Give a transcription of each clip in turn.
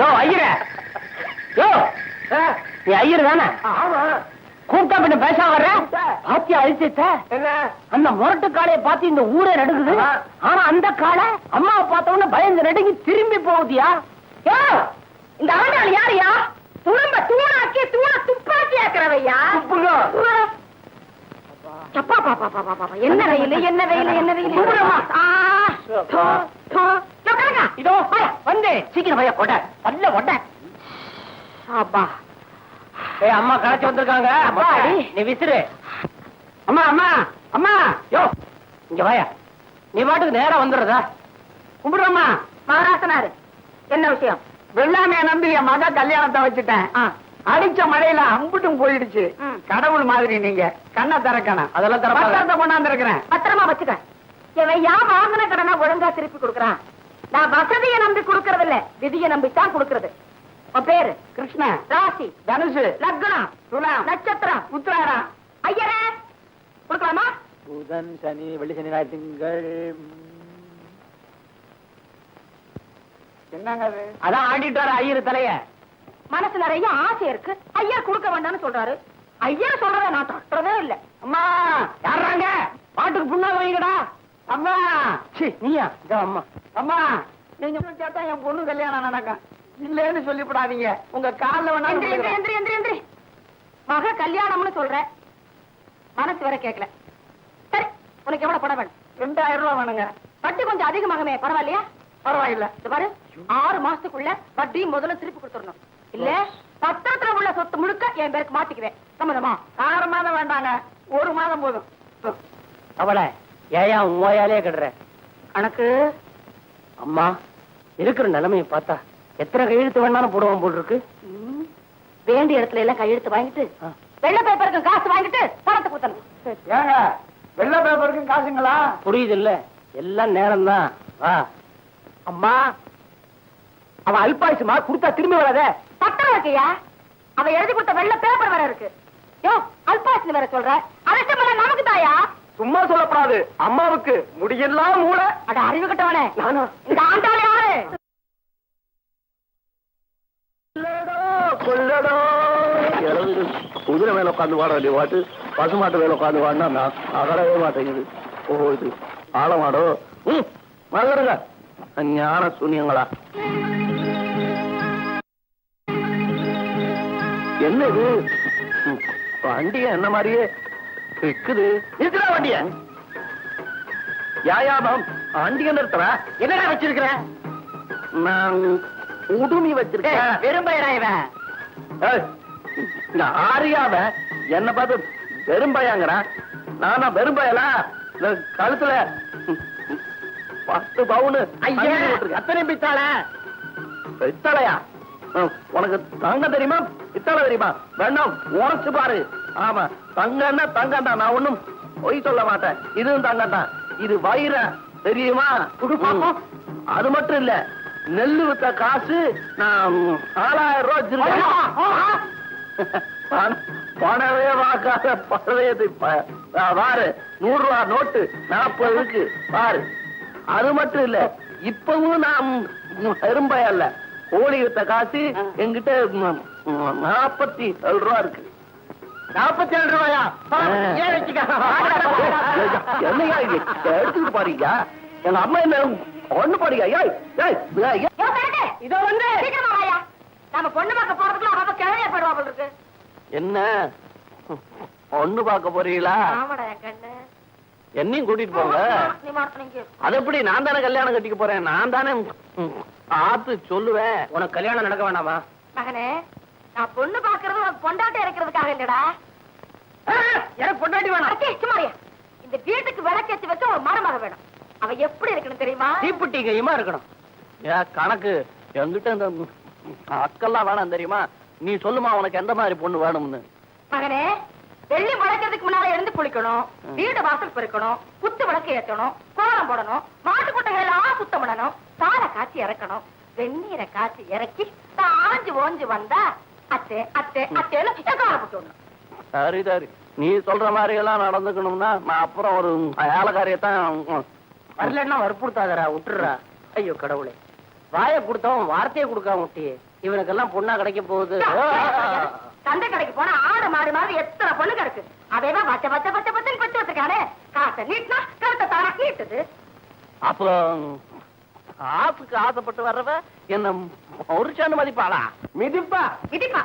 யோ ஐயர. யோ நீ ஐயர் தானே? ஆமா. கூப்பிட்டா பின்ன பேசாம வர்ற? பாத்தியா அழிச்சிட்ட என்ன? அந்த முரட்டு காளைய பார்த்து இந்த ஊரே நடுங்குது. ஆமா. ஆனா அந்த காளை அம்மாவை பார்த்த உடனே பயந்து நடுங்கி திரும்பி போகுதியா? இந்த ஆண்டாள் யாருயா? துரும்ப தூணாக்கி தூண துப்பாக்கி ஆக்குறவையா துப்புங்க. அப்பா, பா, பா, பா, பா, பா, என்ன வெயில் என்ன வெயில் என்ன வெயில்? ஆ, தோ, தோ. யோ, கனகா. இதோ வந்து. சீக்கிரம் பையா கொட்ட பல்ல கொட்ட அப்பா. ஏய் அம்மா களைச்சு வந்திருக்காங்க. அப்பாடி. நீ விசிறு. அம்மா அம்மா அம்மா. யோ இங்க வாயா. நீ பாட்டுக்கு நேரா வந்துடுறதா? கும்பிடுறோமா மகாராசனாரு. என்ன விஷயம்? வெள்ளாமைய நம்பி என் மக கல்யாணத்தை வச்சுட்டேன். அடிச்ச மழையில அம்புட்டும் போயிடுச்சு. கடவுள் மாதிரி நீங்க. கண்ணை திறக்கணும். அதெல்லாம். பத்திரத்தை கொண்டாந்துருக்கிறேன். பத்திரமா வச்சுக்க. இவன் யா வாங்கின கடனை ஒழுங்கா திருப்பி கொடுக்கறான். நான் வசதியை நம்பி கொடுக்கறது இல்ல விதியை நம்பித்தான் கொடுக்கறது. உன் பேரு? கிருஷ்ணன் ராசி. தனுசு. லக்னம். துலாம். நட்சத்திரம். உத்திராடம். ஐயரே. கொடுக்கலாமா? புதன் சனி வெள்ளி சனி ஞாயிறு திங்கள் என்னங்க அது? அதான் ஆடிட்டு வர ஐயர் தலைய. மனசு நிறைய ஆசை இருக்கு. ஐயர் கொடுக்க வேண்டாம்னு சொல்றாரு. ஐயர் சொல்றத நான் தட்டுறதே இல்ல. அம்மா யாராங்க பாட்டுக்கு புண்ணாக வைங்கடா. அம்மா. நீயா? அம்மா. அம்மா நீங்க முடிச்சாதான் என் பொண்ணு கல்யாணம் நடக்கும் இல்லைன்னு சொல்லிவிடாதீங்க. உங்க எந்திரி, எந்திரி. மக கல்யாணம்னு சொல்ற. மனசு வர கேட்கல சரி உனக்கு எவ்வளவு பணம் வேணும்? ரெண்டாயிரம் ரூபாய் வேணுங்க. வட்டி கொஞ்சம் அதிகமாகமே பரவாயில்லையா? பரவாயில்ல. இது பாரு ஆறு மாசத்துக்குள்ள வட்டி முதல்ல திருப்பி கொடுத்துடணும். இல்ல பத்திரத்துல உள்ள சொத்து முழுக்க என் பேருக்கு மாத்திக்குவேன். சம்மதமா? ஆறு மாதம் வேண்டாங்க. ஒரு மாதம் போதும். அவளை ஏயா உண்மையாலே கடுற கணக்கு? அம்மா இருக்கிற நிலைமையை பார்த்தா எத்தனை கையெழுத்து வேணாலும் போடுவான் போல் இருக்கு வேண்டிய இடத்துல எல்லாம் கையெழுத்து வாங்கிட்டு. வெள்ளை பேப்பருக்கு காசு வாங்கிட்டு பணத்தை கொடுத்தணும். ஏங்க வெள்ளை பேப்பருக்கும் காசுங்களா? புரியுது இல்ல எல்லாம் நேரம் தான் வா. அம்மா அவன் அல்பாயுசுமா கொடுத்தா திரும்பி வராத? பத்திரம் இருக்கையா அவ எழுதி கொடுத்த வெள்ளை பேப்பர் வேற இருக்கு. யோ அல்பாசினி வேற சொல்ற. அரசமெல்லாம் நமக்கு தாயா? சும்மா சொல்லப்படாது. அம்மாவுக்கு முடியெல்லாம் மூளை அட அறிவு கட்டவனே. நானா? இந்த ஆண்டாள் யாரு? கொள்ளடோ குதிரை மேல உட்காந்து வாட வேண்டிய பாட்டு பசுமாட்டு மேல உட்காந்து வாடினா நான் மாட்டேங்குது. ஓ இது ஆழமாடோ ம் மகருங்க ஞான சூன்யங்களா. என்ன இது ம், வண்டிய என்ன மாதிரியே இருக்குது நிறுத்துடா வண்டிய. யாயாபம் வண்டிய நிறுத்துற என்னடா வச்சிருக்கிற? நான் உடுமி வச்சிருக்கேன். வெறும்பயடா இவன். இந்த ஆரியாவ என்ன பார்த்து வெறும்பயாங்கிறான் நானா வெறும்பயலா? இந்த கழுத்துல பத்து பவுனு ஐயா. அத்தனை பித்தாள? பித்தளையா? உனக்கு தங்கம் தெரியுமா? பித்தளை தெரியுமா? வேண்டாம் உரைச்சு பாரு. ஆமா தங்கம்னா தங்கம் தான் நான் ஒண்ணும் பொய் சொல்ல மாட்டேன். இதுவும் தங்கம் தான் இது வைர தெரியுமா. அது மட்டும் இல்ல நெல்லு வித்த காசு நான் நாலாயிரம் ரூபாய் வச்சிருக்கேன். பண- பணமே வாக்காத பழையது ப- ஆ, பாரு நூறு ரூபா நோட்டு நாற்பது இருக்கு. பாரு. அது மட்டும் இல்ல இப்பவும் நான் பெரும்பய அல்ல. கோழி வித்த காசு ம், நாற்பத்தி ஏழு ரூபா இருக்கு. நாற்பத்தி ஏழு ரூபாயா? என்னையா இது? எடுத்துட்டு பாருங்க எங்க அம்மா என்ன ஒண்ணு பாருங்க இதோ வந்து. சீக்கிரமா வாயா. நாம பொண்ணு பார்க்க போறதுக்குள்ள அவ கிழமையா போயிடுவா போல இருக்கு. என்ன? ஒண்ணு பார்க்க போறீங்களா? ஆமாடா என் கண்ணு. என்னையும் கூட்டிட்டு போங்க. அது எப்படி? நான் தானே கல்யாணம் கட்டிக்க போறேன். நான் தானே பார்த்து சொல்லுவேன். உனக்கு கல்யாணம் நடக்க வேண்டாமா? மகனே நான் பொண்ணு பாக்குறது உனக்கு பொண்டாட்டி இருக்கிறதுக்காக இல்லடா. எனக்கு பொண்டாட்டி வேணாம். சும்மாரியா. இந்த வீட்டுக்கு விளக்கேத்தி வச்ச ஒரு மருமக வேணும். அவ எப்படி இருக்கணும் தெரியுமா? தீப்புட்டி கையுமா இருக்கணும். ஏன் கணக்கு என்கிட்ட இந்த அக்கெல்லாம் வேணாம் தெரியுமா? நீ சொல்லுமா உனக்கு எந்த மாதிரி பொண்ணு வேணும்னு. மகனே வெள்ளி முளைக்கிறதுக்கு முன்னால எழுந்து குளிக்கணும். வீடு வாசல் பெருக்கணும். குத்து விளக்கு ஏத்தணும். கோலம் போடணும். மாட்டு குட்டைகள் சுத்தம் பண்ணணும். சாலை காய்ச்சி இறக்கணும். வெந்நீரை காய்ச்சி இறக்கி ஆஞ்சு ஓஞ்சு வந்தா அத்தை அத்தை அத்தைன்னு என் காலை போட்டு விடணும் சரி சரி. நீ சொல்ற மாதிரி எல்லாம் நடந்துக்கணும்னா நான் அப்புறம் ஒரு ஏலக்காரியத்தான் வரலன்னா வற்புறுத்தாதடா விட்டுடுறா. ஐயோ கடவுளே. வாயை கொடுத்தவன் வார்த்தையை கொடுக்காம விட்டியே. இவனுக்கெல்லாம் பொண்ணா கிடைக்க போகுது. சந்தை கடைக்கு போனா ஆடு மாடு மாதிரி எத்தனை பொண்ணுங்க இருக்கு அதையெல்லாம் பச்சை பச்சை பச்சை பச்சைன்னு பச்சு வச்சிருக்கானே. காசை நீட்டினா கருத்தை தானா நீட்டுது. அப்போ ஆசுக்கு ஆசைப்பட்டு வர்றவ என்ன ஒரு மதிப்பாளா? மிதிப்பா. இடிப்பா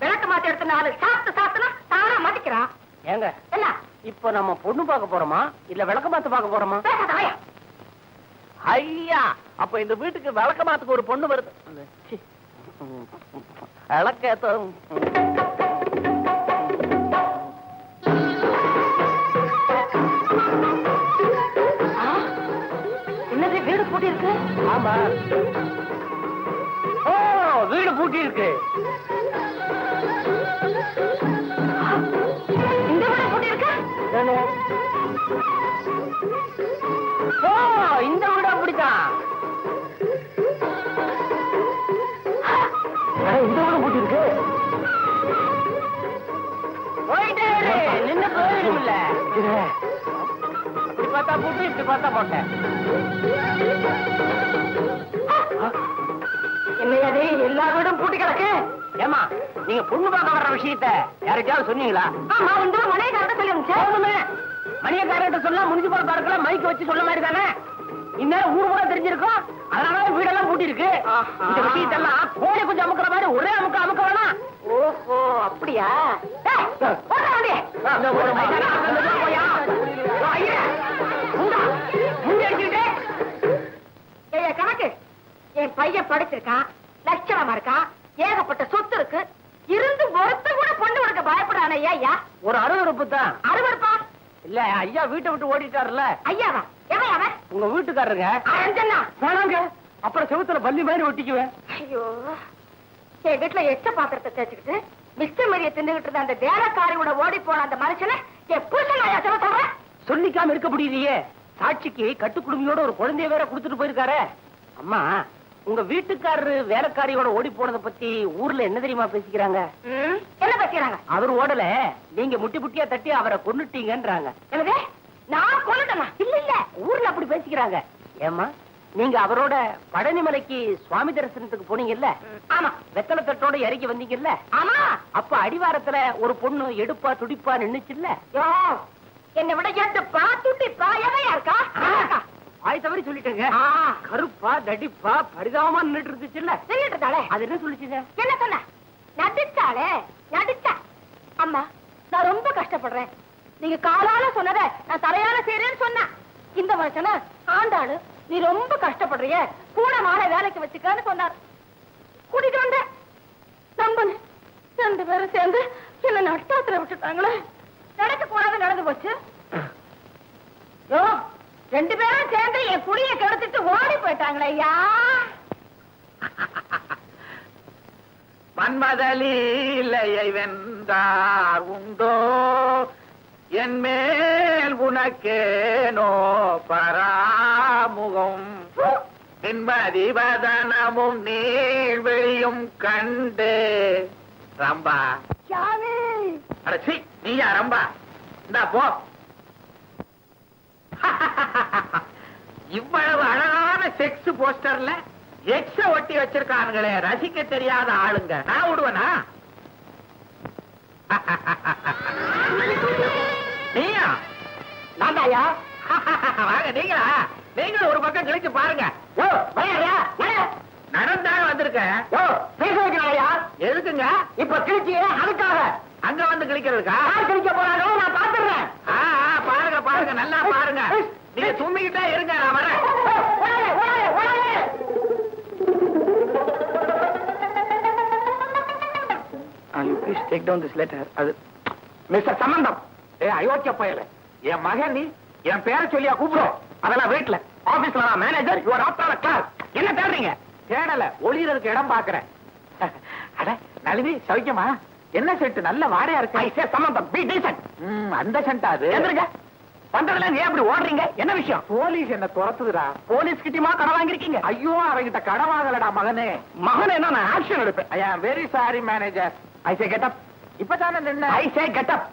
விளக்கு மாத்தி எடுத்த நாலு சாப்பிட்டு சாப்பிட்டுனா தானா மதிக்கிறான் ஏங்க என்ன? இப்ப நம்ம பொண்ணு பார்க்க போறோமா? இல்ல விளக்க மாத்து பார்க்க போறோமா. ஐயா அப்ப இந்த வீட்டுக்கு விளக்க மாத்துக்கு ஒரு பொண்ணு வருது. அந்த, சி, ம், விளக்கேத்த ஆ, என்னது வீடு பூட்டி இருக்கு ஆமா. பூட்டி இருக்கு? ஓ இந்த வீடு அப்படித்தான் இந்த வீடு பூட்டி இருக்கு. போயிட்டே நின்னு போயிடும்ல இப்படி பார்த்தா பூட்டி இப்படி பார்த்தா போட்டேன் என்னையது எல்லா வீடும் பூட்டி கிடக்கு. ஏமா நீங்க பொண்ணு பார்க்க வர்ற விஷயத்த யாருக்காவது சொன்னீங்களா? ஆமா இந்த மனைவிக்காரட்ட சொல்லி மணியக்காரர்கிட்ட சொன்னா முனிசிபல் பார்க்கல மைக் வச்சு சொல்ல மாதிரி தானே? இந்நேரம் ஊர் கூட தெரிஞ்சிருக்கும். அதனால வீடெல்லாம் பூட்டி இருக்கு ஆஹா. இந்த விஷயத்தெல்லாம் கோழி கொஞ்சம் அமுக்குற மாதிரி ஒரே அமுக்க அமுக்க வேணாம் ஓஹோ அப்படியா? என் பையன் படிச்சிருக்கான் லட்சணமா இருக்கான் ஏகப்பட்ட சொத்து இருக்கு. இருந்து ஒருத்த கூட பொண்ணு உனக்கு பயப்படானே ஐயா ஒரு அருவருப்பு? தான் அறுவருப்பா இல்ல ஐயா வீட்டை விட்டு ஓடிட்டாருல ஐயாவா? எவன் அவன்? உங்க வீட்டுக்காரருங்க? வேணாங்க. அப்புறம் செவுத்துல பள்ளி மாதிரி ஒட்டிக்குவேன். ஐயோ. என் வீட்டுல எச்ச பாத்திரத்தை தேய்ச்சிக்கிட்டு மிச்சம் மறிய தின்னுகிட்டு இருந்த அந்த வேலைக்காரியோட ஓடி போன அந்த மனுஷனை என் புருஷன் ஐயா சொல்ல சொல்றேன் சொல்லிக்காம இருக்க முடியலையே. சாட்சிக்கு கட்டுக்குடுமையோட ஒரு குழந்தைய வேற கொடுத்துட்டு போயிருக்காரே. அம்மா உங்க வீட்டுக்காரரு வேலைக்காரியோட ஓடி போனதை பத்தி ஊர்ல என்ன தெரியுமா பேசிக்கிறாங்க? என்ன பேசுறாங்க அவர் ஓடல. நீங்க முட்டி முட்டியா தட்டி அவரை கொன்னுட்டீங்கன்றாங்க. என்னது? நான் கொண்டுட்டேனா இல்ல இல்ல. ஊர்ல அப்படி பேசிக்கிறாங்க. ஏமா நீங்க அவரோட பழனிமலைக்கு சுவாமி தரிசனத்துக்கு போனீங்கல்ல? ஆமா. வெத்தலை தட்டோட இறங்கி வந்தீங்கல்ல? ஆமா. அப்ப அடிவாரத்துல ஒரு பொண்ணு எடுப்பா துடிப்பா நின்னுச்சுல்ல? என்னை விட எட்டு பா துட்டி பா எவையா இருக்கா? சொல்லிட்டேங்க. கருப்பா தடிப்பா பரிதாபமா நின்னுட்டு இருந்துச்சுல்ல. நின்னுட்டு இருந்தாளே அது என்ன சொல்லிச்சுங்க? என்ன சொன்ன? நடிச்சாளே நடிச்சா. அம்மா நான் ரொம்ப கஷ்டப்படுறேன். நீங்க காலால சொன்னத நான் தலையால செய்யறேன்னு சொன்ன. இந்த மனுஷன ஆண்டாளு நீ ரொம்ப கஷ்டப்படுறிய. கூட மாலை வேலைக்கு வச்சுக்கன்னு சொன்னார். கூட்டிட்டு வந்தேன். நம்பனு ரெண்டு பேரும் சேர்ந்து என்ன நட்டாத்துல விட்டுட்டாங்களே. நடக்க கூடாது நடந்து போச்சு. ரெண்டு பேரும் சேர்ந்து என் குடியை கெடுத்துட்டு ஓடி போயிட்டாங்களே ஐயா. மன்மதலீலையை வென்றார் உண்டோ? என் மேல் உனக்கேனோ பராமுகம்? நின்மதி வதனமும் நீழ்வெளியும் கண்டு. ரம்பா. நீயா ரம்பா. இந்தா போ. இவ்வளவு அழகான செக்ஸ் போஸ்டர்ல எக்ஸ ஒட்டி வச்சிருக்கானுங்களே ரசிக்க தெரியாத ஆளுங்க. நான் விடுவனா? நீயா? நான் தாயா வாங்க நீங்களா? நீங்களும் ஒரு பக்கம் கிழிச்சு பாருங்க. பேச வைக்கிறாயா எதுக்குங்க? இப்ப கிழிச்சியே அதுக்காக. அங்க வந்து கிழிக்கிறதுக்கா? கிழிக்க போறாங்க நான் பாத்துறேன் ஆ, ஆ, பாருங்க பாருங்க நல்லா பாருங்க. நீங்க தும்மிக்கிட்டே இருங்க நான் வரேன். You please take down this letter அது மிஸ்டர் சம்பந்தம் ஏ அயோக்கிய பயல. என் மகன் நீ என் பேரை சொல்லியா கூப்பிடும் அதெல்லாம் வீட்டுல ஆபீஸ்ல நான் மேனேஜர் யுவர் ஆப்டால கிளாஸ் என்ன தேடுறீங்க? தேடல ஒளியறதுக்கு இடம் பாக்குறேன் அட நளினி சௌக்கியமா? என்ன செட்டு? நல்ல வாடையா இருக்கு. ஐ சே சம்பந்தம் பி டீசன்ட் அந்த சென்ட் அது? எந்திருங்க. வந்ததுல ஏன் அப்படி ஓடுறீங்க? என்ன விஷயம்? போலீஸ் என்ன துரத்துதுடா. போலீஸ் கிட்டயுமா கடன் வாங்கிருக்கீங்க ஐயோ அவங்கிட்ட கடன் வாங்கலடா மகனே. மகன் என்ன நான் ஆக்ஷன் எடுப்பேன்? I am very sorry manager I say get up இப்பதானே நின்ன? ஐ சே கெட் அப்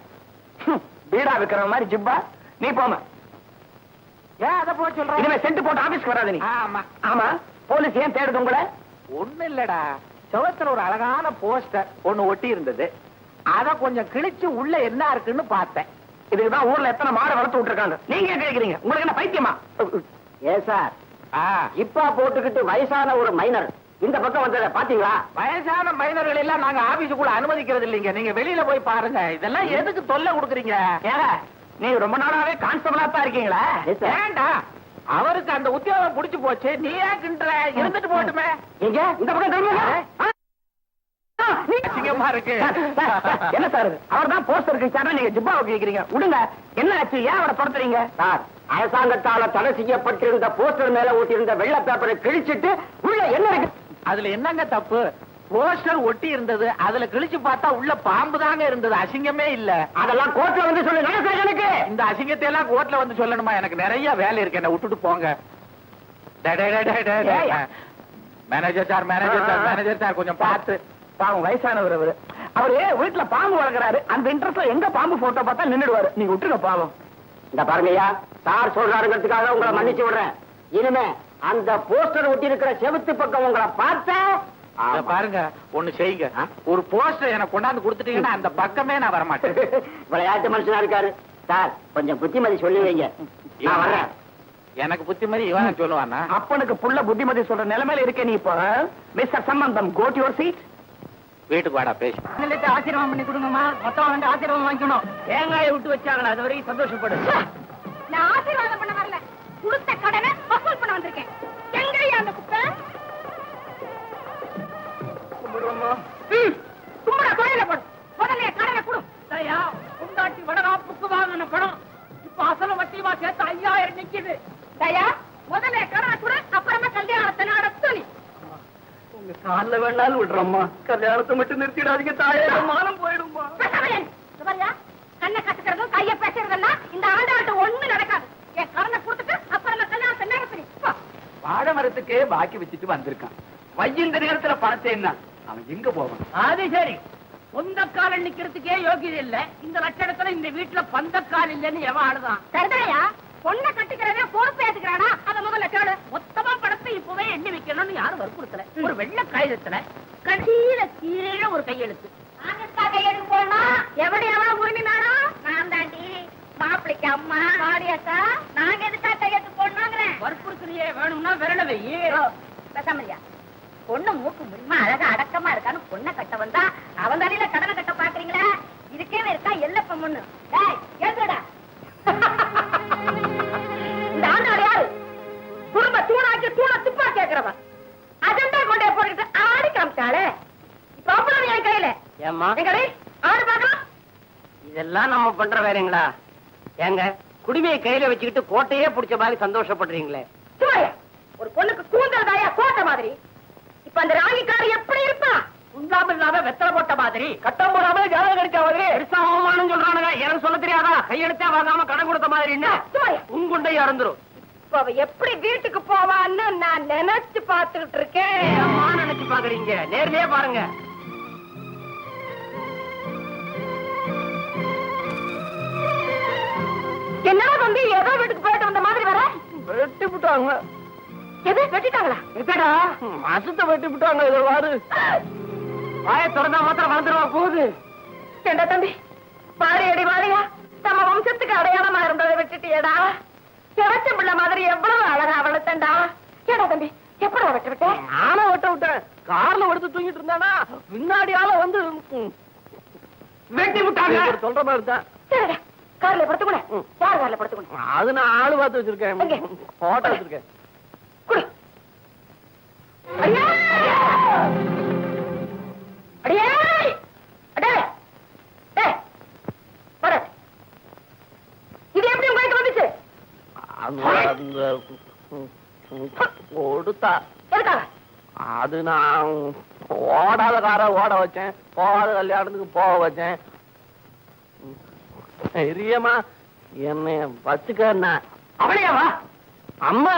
பீடா விக்கிற மாதிரி ஜிப்பா. நீ போங்க ஏன் அதை போய் சொல்ற? இனிமே சென்ட் போட்டு ஆபீஸ்க்கு வராத நீ. ஆமா. ஆமா. போலீஸ் ஏன் தேடுது உங்களை? ஒண்ணு இல்லடா. செவத்துல ஒரு அழகான போஸ்டர் ஒண்ணு ஒட்டி இருந்தது. அத கொஞ்சம் கிழிச்சு உள்ள என்ன இருக்குன்னு பார்த்தேன். இதுதான் ஊர்ல எத்தனை மாடு வளர்த்து விட்டுருக்காங்க. நீங்க ஏன் கேக்குறீங்க? உங்களுக்கு என்ன பைத்தியமா? ஏ சார். இப்பா போட்டுக்கிட்டு வயசான ஒரு மைனர் இந்த பக்கம் வந்ததை பாத்தீங்களா? வயசான மைனர்கள் எல்லாம் நாங்க ஆபீஸுக்குள்ள அனுமதிக்கிறது இல்லைங்க. நீங்க வெளியில போய் பாருங்க. இதெல்லாம் எதுக்கு தொல்லை கொடுக்குறீங்க? நீங்க ரொம்ப நாளாவே கான்ஸ்டபிளா தான் இருக்கீங்களா. வேண்டாம் அவருக்கு அந்த உத்தியோகம் புடிச்சு போச்சு. நீ ஏன் கிண்டுற? இருந்துட்டு போட்டுமே. எங்க? இந்த பக்கம் அசிங்கமா இருக்கு. என்ன சார் அவர் தான் போஸ்டர் கிழிச்சாரா நீங்க ஜிப்பா கேக்குறீங்க விடுங்க என்ன ஆச்சு? ஏன் அவரை துரத்துறீங்க? சார் அரசாங்கத்தால தடை செய்யப்பட்டிருந்த போஸ்டர் மேல ஒட்டியிருந்த வெள்ளை பேப்பரை கிழிச்சிட்டு உள்ள என்ன இருக்கு? அதுல என்னங்க தப்பு? போஸ்டர் ஒட்டி இருந்தது அதுல கிழிச்சு பார்த்தா உள்ள பாம்பு தாங்க இருந்தது. அசிங்கமே இல்ல. அதெல்லாம் கோர்ட்ல வந்து சொல்லு. எனக்கு? இந்த அசிங்கத்தை எல்லாம் கோர்ட்ல வந்து சொல்லணுமா? எனக்கு நிறைய வேலை இருக்கு. என்ன விட்டுட்டு போங்க. Manager sir manager sir manager sir கொஞ்சம் பார்த்து. பாவம் வயசானவர் அவரு. அவரு வீட்டுல பாம்பு வளர்க்கறாரு. அந்த இன்ட்ரெஸ்ட்ல எங்க பாம்பு போட்டோ பார்த்தா நின்னுடுவாரு. நீங்க விட்டுருங்க பாவம். இந்த பாருங்கய்யா சார் சொல்றாருங்கிறதுக்காக உங்களை மன்னிச்சு விடுறேன். இனிமே அந்த போஸ்டர் ஒட்டி இருக்கிற செவுத்து பக்கம் உங்களை பார்த்தேன் பாருங்க ஒண்ணு செய்யுங்க. ஒரு போஸ்டர் எனக்கு கொண்டாந்து கொடுத்துட்டீங்கன்னா அந்த பக்கமே நான் வர மாட்டேன் விளையாட்டு மனுஷனா இருக்காரு. சார் கொஞ்சம் புத்திமதி சொல்லி வைங்க. நான் வர்றேன். எனக்கு புத்தி மாதிரி இவன் சொல்லுவானா அப்பனுக்கு புள்ள புத்திமதி சொல்ற நிலைமையில இருக்கே நீ இப்போ மிஸ்டர் சம்பந்தம் கோட் யுவர் சீட் வீட்டுக்கு வாடா பேசி ஆசீர்வாதம் பண்ணி கொடுங்கம்மா. மொத்தம் வந்து ஆசீர்வாதம் வாங்கிக்கணும். தேங்காயை விட்டு வச்சாங்களா? அது வரைக்கும் சந்தோஷப்படு. நான் ஆசீர்வாதம் பண்ண வரல. கொடுத்த கடனை வசூல் பண்ண வந்திருக்கேன். எங்கய்யா அந்த குப்பை? கும்பிடா தொழில போடு. முதல்ல கடனை கொடு. உண்டாட்டி வடகாப்புக்கு வாங்கின பணம். இப்ப அசல வட்டிமா சேர்த்து ஐயாயிரம் நிக்குது. தயா முதல்ல கடனை கொடு அப்புறமா கல்யாணத்தை நடத்து நீ கால்ல வேணாலும் விடுறோம்மா. கல்யாணத்தை மட்டும் நிறுத்திடாதீங்க தாயே. மானம் போயிடுமா பேசாமலேன். இது பாருயா, கண்ணை கட்டுக்கிறதும் கையை பேசுறதெல்லாம் இந்த ஆண்டாட்ட ஒண்ணு நடக்காது. என் கடனை கொடுத்துட்டு அப்புறமா கல்யாணத்தை நடத்து. வாழை மரத்துக்கு பாக்கி வச்சுட்டு வந்திருக்கான். வையந்த நேரத்துல பணத்தை என்ன? அவன் எங்க போவான்? அது சரி. சொந்தக்காரன் நிக்கிறதுக்கே யோகியது இல்ல. இந்த லட்சணத்துல இந்த வீட்டுல பந்தக்கால் இல்லைன்னு எவன் ஆடுதான் சரிதாயா பொண்ணை கட்டிக்கிறதே பொறுப்பு ஏத்துக்கிறானா அதை முதல்ல கேளு மொத்தமா படத்தை இப்பவே எண்ணி வைக்கணும்னு யாரும் வற்புறுத்தல. ஒரு வெள்ளை காகிதத்துல கடைசியில கீழே ஒரு கையெழுத்து. நாங்கக்கா கையெழுத்து போனா எவடி எவ்வளவு உரிமைனாரோ நான் தாண்டி மாப்பிளைக்கு அம்மா. மாடியாக்கா நாங்க எதுக்கா கையெழுத்து போடணுங்கிறேன்? வற்புறுத்தலையே வேணும்னா விரல வையே பேசாமலியா பொண்ணு மூக்கு முடியுமா அழகா அடக்கமா இருக்கான்னு பொண்ணை கட்ட வந்தா அவன் தலையில கடனை பண்ற வேலைங்களா? ஏங்க குடிமையை கையில வச்சுக்கிட்டு கோட்டையே புடிச்ச மாதிரி சந்தோஷப்படுறீங்களே. ஒரு பொண்ணுக்கு கூந்தல் தாயா கோட்டை மாதிரி? இப்ப அந்த ராணிக்காரி எப்படி இருப்பா? உண்டாம இல்லாம வெத்தலை போட்ட மாதிரி கட்டம் போடாம ஜாதகம் கிடைச்ச மாதிரி பெருசா அவமானம் சொல்றானுங்க. எனக்கு சொல்ல தெரியாதா? கையெழுத்தே வாங்காம கடன் கொடுத்த மாதிரி என்ன? சும்மாயா. உங்குண்டை அறந்துரும். இப்ப அவ எப்படி வீட்டுக்கு போவான்னு நான் நினைச்சு பாத்துக்கிட்டு இருக்கேன். நினைச்சு பாக்குறீங்க நேர்லயே பாருங்க. தம்பி ஏதோ வீட்டுக்கு போயிட்டு வந்த மாதிரி வர? வெட்டி விட்டாங்க எது? வெட்டிட்டாங்களா? மாசத்தை வெட்டி விட்டாங்க இதை வாரு. வாய திறந்தா மாத்திரம் வளர்ந்துருவா போகுது. ஏண்டா தம்பி? பாரி அடி வாரியா? நம்ம வம்சத்துக்கு அடையாளமா இருந்ததை விட்டுட்டியடா. கிடச்ச பிள்ளை மாதிரி எவ்வளவு அழகா வளர்த்தண்டா ஏடா தம்பி எப்படா விட்டு விட்டேன் ஆனா வெட்ட விட்டேன். கார்ல எடுத்து தூங்கிட்டு இருந்தானா பின்னாடி ஆள வந்து வெட்டி விட்டாங்க. சொல்ற மாதிரி தான் கார்ல படுத்துக்கூட யார் கார்ல படுத்துக்கூட அது நான் ஆளு பார்த்து? வச்சிருக்கேன். போட்டோ வச்சிருக்கேன். கொடுத்தா. அது நான் ஓடாத காரை ஓட வச்சேன். போகாத கல்யாணத்துக்கு போக வச்சேன். பெரியம்மா என்னை வச்சுக்கண்ணா அவளையாவா அம்மா.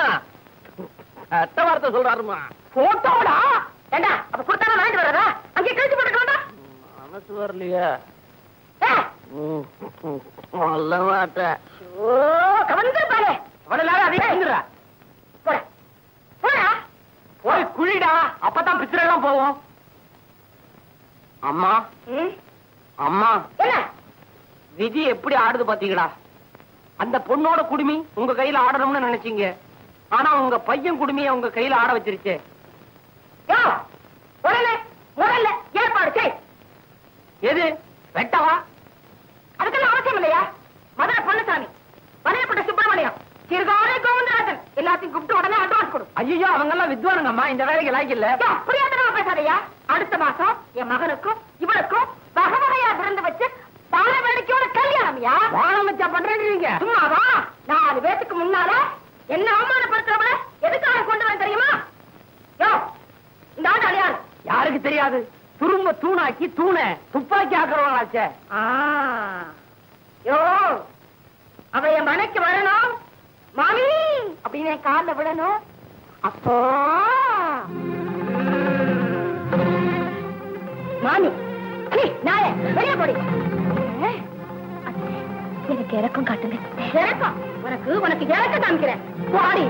அட்ட வார்த்தை சொல்றாருமா. போட்டோடா. ஏண்டா அப்ப கொடுத்தாலும் வாங்கிட்டு வர்றதா? அங்கே கழிச்சு போட்டுக்க வேண்டாம் மனசு வரலையா? சொல்ல மாட்டேன் ஓ கவனிச்சிருப்பாரு அவனால அதை போடா. போடா. போய் குழிடா. அப்பதான் பித்திர எல்லாம் போவோம். அம்மா. அம்மா. என்ன? விதி எப்படி ஆடுது பாத்தீங்களா? அந்த பொண்ணோட குடுமி உங்க கையில ஆடணும்னு நினைச்சீங்க. ஆனா உங்க பையன் குடுமிய உங்க கையில ஆட வச்சிருச்சே. முதல்ல ஏற்பாடு செய். எது? வெட்டவா? அதுக்கெல்லாம் அவசியம் இல்லையா? மதுரை பொன்னுசாமி வனையப்பட்ட சுப்பிரமணியம் சிறுகாலை கோவிந்தராஜன் எல்லாத்தையும் கூப்பிட்டு உடனே அட்வான்ஸ் கொடு. ஐயோ அவங்க எல்லாம் வித்வானுங்கம்மா இந்த வேலைக்கு லாய்க்கு இல்ல. யோ, புரியாதனமா பேசாதயா அடுத்த மாசம் என் மகனுக்கும் இவளுக்கும் வகை வகையா பிறந்து வச்சு தான வேடிக்கையோட கல்யாணம்யா வானம் வச்சா பண்றேன்றீங்க. சும்மாவா? நாலு பேத்துக்கு முன்னால என்ன அவமானப்படுத்துறவள எதுக்காக கொண்டு வர தெரியுமா? யோ இந்த ஆண்டு யாருக்கு தெரியாது? துரும்ப தூணாக்கி தூணை துப்பாக்கி ஆக்குறவங்களாச்சே யோ அவ என் மனைக்கு வரணும்? மாமி அப்படின்னு என் கால்ல விழணும் அப்போ. மாமி நாயே வெளியே போடி. எனக்கு இறக்கம் காட்டுங்க. இறக்கம். உனக்கு உனக்கு இறக்கம் காமிக்கிறேன். போடி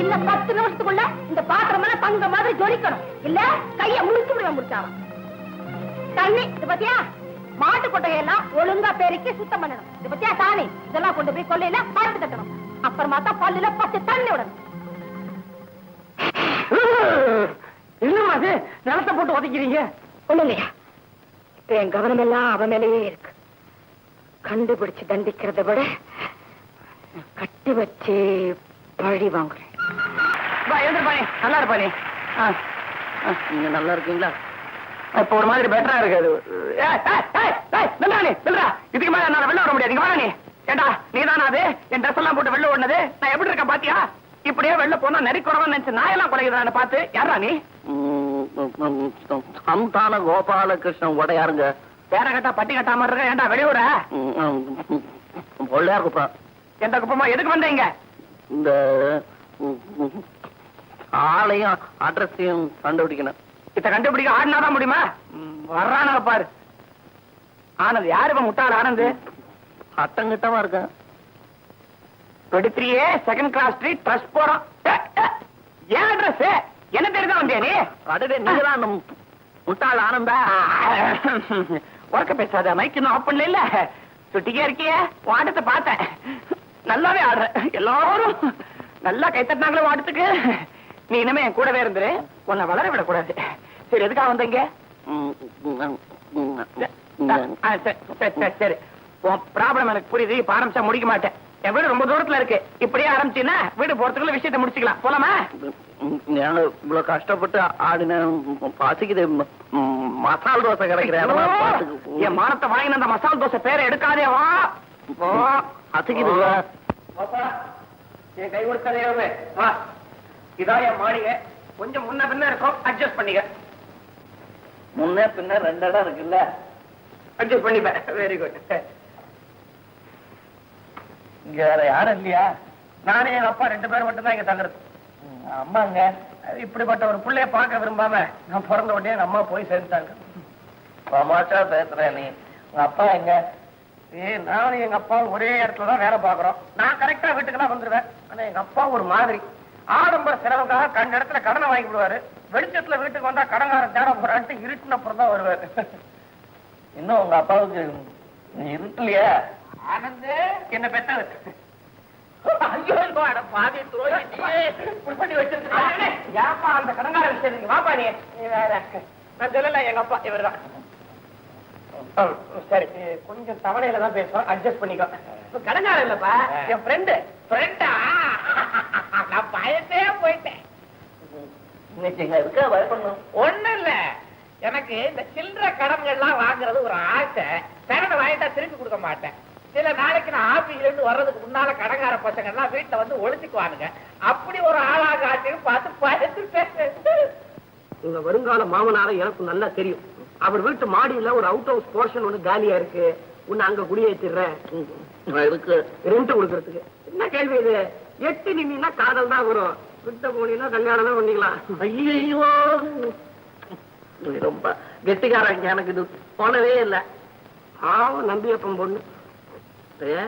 இன்னும் பத்து நிமிஷத்துக்குள்ள இந்த பாத்திரம் தங்க மாதிரி ஜொலிக்கணும். இல்ல கைய முடிச்சு விடுவேன் முடிச்சாலும் தண்ணி இது பத்தியா? மாட்டு கொட்டையெல்லாம் ஒழுங்கா பெருக்கி சுத்தம் பண்ணணும். இது பத்தியா சாணி? இதெல்லாம் கொண்டு போய் கொல்லையில பார்த்து கட்டணும். அப்புறமா தான் பல்லுல பத்து தண்ணி விடணும். என்னமா அது நிலத்தை போட்டு உதைக்கிறீங்க? ஒண்ணுங்கய்யா இப்ப என் கவனம் எல்லாம் அவன் மேலேயே இருக்கு. கண்டுபிடிச்சு தண்டிக்கிறத விட கட்டி வச்சு பழி வாங்குறேன் நல்லா இருப்பானே ஆ, ஆ, நீங்க நல்லா இருக்கீங்களா இப்ப ஒரு மாதிரி பெட்டரா இருக்கு அது ஏய், ஏய், ஏய், ஏய், நில்றா நீ, நில்றா. இதுக்கு மேல என்னால வெளில வர முடியாது இங்க வா நீ ஏண்டா நீ அது என் ட்ரெஸ் எல்லாம் போட்டு வெளில ஓடுனது நான் எப்படி இருக்கேன் பாத்தியா இப்படியே வெளில போனா நெறி குறவன் நினைச்சு நாயெல்லாம் குலைகிறான்னு பார்த்து யாரா நீ சந்தான கோபாலகிருஷ்ணன் உடையாருங்க வேற கட்டா பட்டி கட்டாம இருக்க? ஏண்டா ம், பொள்ளையார் குப்பா. எந்த குப்பமா? எதுக்கு வந்தீங்க இந்த ஆளையும் அட்ரஸையும் கண்டுபிடிக்கணும். இத கண்டுபிடிக்க ஆடினாதான் முடியுமா? வர்றானுங்க பாரு. ஆனது யாரு இப்ப முட்டாள் ஆனந்து? அட்டங்கிட்டமா இருக்கேன். Twenty three A second class street trust போறோம் ஏன் அட்ரஸ் என்ன தெரியுதா வந்தியா நீ? அடடே முட்டாள் ஆனந்தா? உறக்க பேசாத மைக் இன்னும் ஆஃப் பண்ணல இல்ல. சுட்டிக்கே இருக்கியே வாட்டத்தை பார்த்தேன். நல்லாவே ஆடுற. எல்லாரும் நல்லா கை தட்டினாங்களே வாட்டத்துக்கு. நீ இனிமே என் கூடவே இருந்துரு. உன்னை வளர விடக்கூடாது சரி எதுக்காக வந்தீங்க? சரி, உன் ப்ராப்ளம் எனக்கு புரியுது. இப்ப ஆரம்பிச்சா முடிக்க மாட்டேன். என் வீடு ரொம்ப தூரத்துல இருக்கு. இப்படியே ஆரம்பிச்சீன்னா வீடு போறதுக்குள்ள விஷயத்தை முடிச்சுக்கலாம். போலாமா? இவ்வளவு கஷ்டப்பட்டு ஆடின பசிக்குது மசால் தோசை கிடைக்கிற இடமா பார்த்துக்கு என் மானத்தை வாங்கின அந்த மசால் தோசை பேரை எடுக்காதே வா. பாப்பா, என் கை கொடுக்காதே வா. இதான் என் மாளிகை. கொஞ்சம் முன்ன பின்ன இருக்கும் அட்ஜஸ்ட் பண்ணிக்க. முன்னே பின்ன ரெண்டு இடம் இருக்குல்ல. அட்ஜஸ்ட் பண்ணிப்பேன் வெரி குட் இங்க வேற யாரும் இல்லையா? நானே எங்க அப்பா ரெண்டு பேரும் மட்டும் தான் இங்க தங்குறது. அம்மாங்க. இப்படிப்பட்ட ஒரு பிள்ளைய பார்க்க விரும்பாம நான் பிறந்த உடனே எங்க அம்மா போய் சேர்ந்துட்டாங்க. மாமாச்சா பேசுற நீ. உங்க அப்பா எங்க? ஏய் நானும் எங்க அப்பா ஒரே இடத்துல தான் வேலை பாக்குறோம் நான் கரெக்டா வீட்டுக்கெல்லாம் வந்துருவேன். ஆனா எங்க அப்பா ஒரு மாதிரி. ஆடம்பர செலவுக்காக கண்ட இடத்துல கடனை வாங்கி விடுவாரு. வெளிச்சத்துல வீட்டுக்கு வந்தா கடங்காரன் தேட போறான்ட்டு இருட்டுன அப்புறம் தான் வருவாரு. இன்னும் உங்க அப்பாவுக்கு இருட்டுலையா? ஆனந்து என்ன பெத்தது சரி கொஞ்சம் தவணையில தான் பேசுவோம் அட்ஜஸ்ட் பண்ணிக்கோ. இப்ப கடங்காரம் இல்லப்பா. என் ஃப்ரெண்டு ஃப்ரெண்டா நான் பயத்தே போயிட்டேன். ஒண்ணு இல்ல. எனக்கு இந்த சில்லற கடன்கள்லாம் வாங்குறது ஒரு ஆசை. கடனை வாங்கிட்டா திருப்பி கொடுக்க மாட்டேன். சில நாளைக்கு நான் ஆபீஸ்ல இருந்து வர்றதுக்கு முன்னால கடங்கார பசங்க எல்லாம் வீட்டுல வந்து ஒழிச்சுக்குவானுங்க அப்படி ஒரு ஆளாக ஆச்சுன்னு பார்த்து பயந்துட்டேன் உங்க வருங்கால மாமனார எனக்கு நல்லா தெரியும். அவர் வீட்டு மாடியில ஒரு அவுட் ஹவுஸ் போர்ஷன் ஒண்ணு காலியா இருக்கு. உன்னை அங்க குடியேற்றிடுறேன் நான் இருக்கு ரெண்ட் கொடுக்கறதுக்கு. என்ன கேள்வி இது? எட்டு நின்னா காதல் தான் வரும். விட்ட போனீங்கன்னா கல்யாணம் தான் பண்ணிக்கலாம் ஐயோ நீ ரொம்ப கெட்டிக்காரங்க எனக்கு இது போனவே இல்லை. பாவம் நம்பியப்பன் பொண்ணு. ஏ